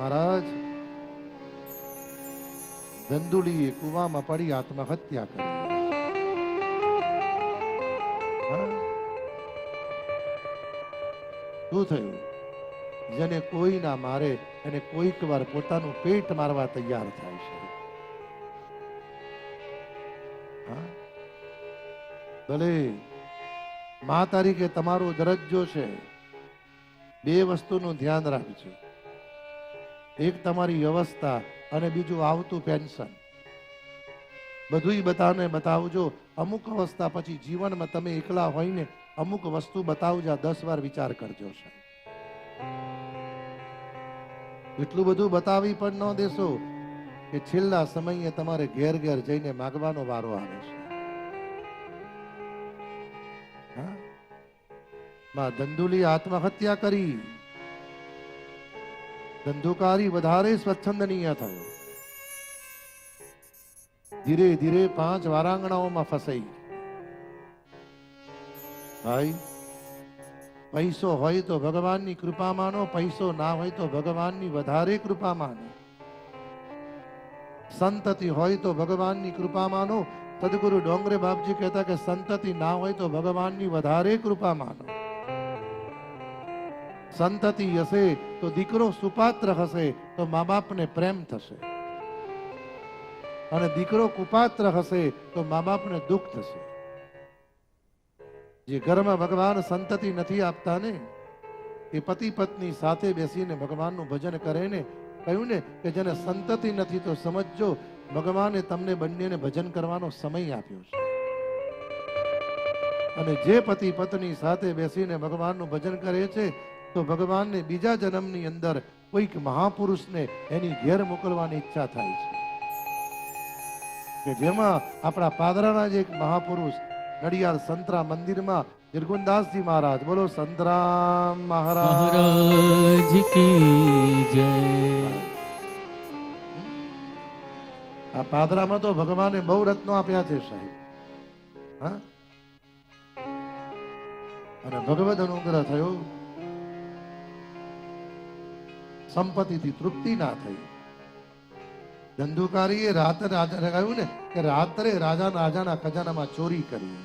મહારાજ ધંધુલીએ કુવામાં પડી આત્મહત્યા કરી. શું થયું? જેને કોઈ ના મારે એને કોઈક વાર પોતાનું પેટ મારવા તૈયાર થાય છે. ભલે મા તારીખે તમારો દરજ્જો છે. બે વસ્તુનું ધ્યાન રાખજો. એક તમારી વ્યવસ્થા અને બીજું આવતું પેન્શન. બધુંય બધાને બતાવજો. અમુક અવસ્થા પછી જીવનમાં તમે એકલા હોય ને અમુક વસ્તુ બતાવજો દસ વાર વિચાર કરજો સાહેબ. એટલું બધું બતાવી પણ ન દેશો કે છેલ્લા સમયે તમારે ઘેર ઘેર જઈને માગવાનો વારો આવે છે? માં ધંધુલી આત્મહત્યા કરી. ધંધુકારી વધારે સ્વચ્છંદનીય થયો ધીરે ધીરે પાંચ વારાંગણાઓમાં ફસાઈ ભાઈ પૈસો હોય તો ભગવાનની કૃપા માનો પૈસો ના હોય તો ભગવાનની વધારે કૃપા માનો સંતતિ હોય તો ભગવાનની કૃપા માનો સદગુરુ ડોંગરે બાપજી કહેતા કે સંતતિ ના હોય તો ભગવાનની વધારે કૃપા માનો સંતતિ હશે તો દીકરો સુપાત્ર હશે તો મા બાપને પ્રેમ થશે. અને દીકરો કુપાત્ર હશે તો મા બાપને દુઃખ થશે. જે ઘરમાં ભગવાન સંતતિ નથી આપતા ને એ પતિ પત્ની સાથે બેસીને ભગવાનનું ભજન કરે ને કહ્યું ને કે જેને સંતતિ નથી તો સમજજો, ભગવાને તમને બંનેને ભજન કરવાનો સમય આપ્યો છે. અને જે પતિ પત્ની સાથે બેસીને ભગવાનનું ભજન કરે છે તો ભગવાનને બીજા જન્મની અંદર કોઈક મહાપુરુષને એની ઘેર મોકલવાની ઈચ્છા થાય છે. કે જેમાં આપણા પાદરાના જ એક મહાપુરુષ નડિયાદ સંતરા મંદિરમાં નિર્ગુણદાસજી મહારાજ બોલો સંતરામ મહારાજ. મહારાજ કી જય. આ પાદરામાં તો ભગવાને બહુ રત્નો આપ્યા છે સાહેબ. હા? અને ભગવદ અનુગ્રહ થયો. સંપત્તિથી તૃપ્તિ ના થઈ. ધંધુકારીએ રાત રાજા કહ્યું ને કે રાત્રે રાજા રાજાના ખજાનામાં ચોરી કરી.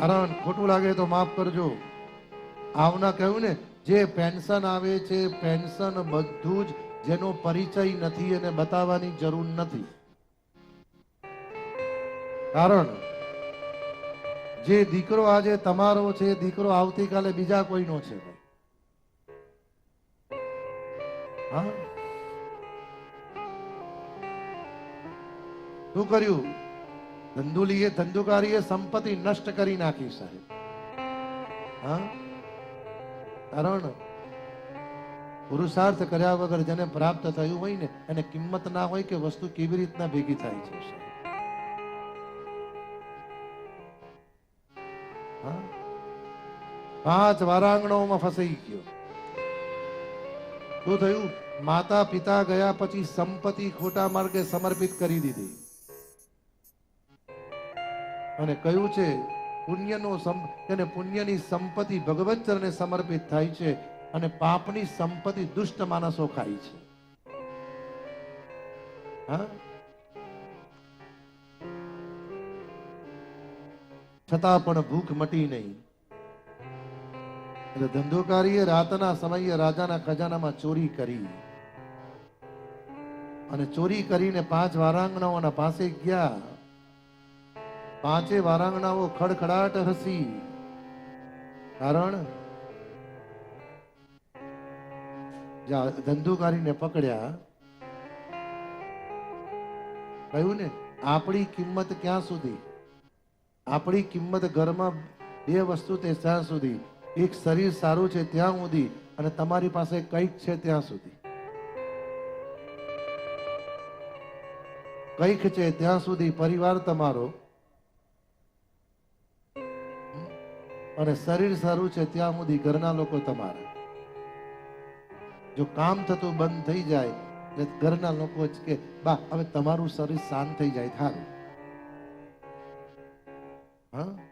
કારણ ખોટું લાગે તો માફ કરજો. આવના કહ્યું ને, જે પેન્શન આવે છે, પેન્શન બધું જ જેનો પરિચય નથી એને બતાવવાની જરૂર નથી. કારણ, જે દીકરો આજે તમારો છે, દીકરો આવતીકાલે બીજા કોઈનો છે. હા? શું કર્યું? ધંધુલીએ ધંધુકારીએ સંપત્તિ નષ્ટ કરી નાખી, સાહેબ. હા? કારણ પુરુષાર્થ કર્યા વગર જેને પ્રાપ્ત થયું હોય ને, એને કિંમત ના હોય કે વસ્તુ કેવી રીતના ભેગી થાય છે? પાંચ વારાંગણોમાં ફસાઈ ગયો. શું થયું, માતા પિતા ગયા પછી સંપત્તિ ખોટા માર્ગે સમર્પિત કરી દીધી. અને કયું છે, પુણ્યનો તેને પુણ્યની સંપત્તિ ભગવત સમર્પિત થાય છે અને પાપની સંપત્તિ દુષ્ટ માણસો ખાય છે. હા? છતાં પણ ભૂખ મટી નહીં. એટલે ધંધોકારીએ રાતના સમયે રાજાના ખજાનામાં ચોરી કરી. અને ચોરી કરીને પાંચ વારાંગણાઓના પાસે ગયા. પાંચે વારાંગણાઓ ખડખડાટ હસી. કારણ ધંધુકારીને પકડ્યા. કહ્યું ને, આપણી કિંમત ક્યાં સુધી? આપણી કિંમત ઘરમાં બે વસ્તુ તે ત્યાં સુધી એક શરીર સારું છે ત્યાં સુધી અને તમારી પાસે કંઈક છે ત્યાં સુધી. કંઈક છે ત્યાં સુધી પરિવાર તમારો. અને શરીર સારું છે ત્યાં સુધી ઘરના લોકો તમારા. જો કામ થતું બંધ થઈ જાય ઘરના લોકો જ કે, બા, હવે તમારું શરીર શાંત થઈ જાય, થારું. હા?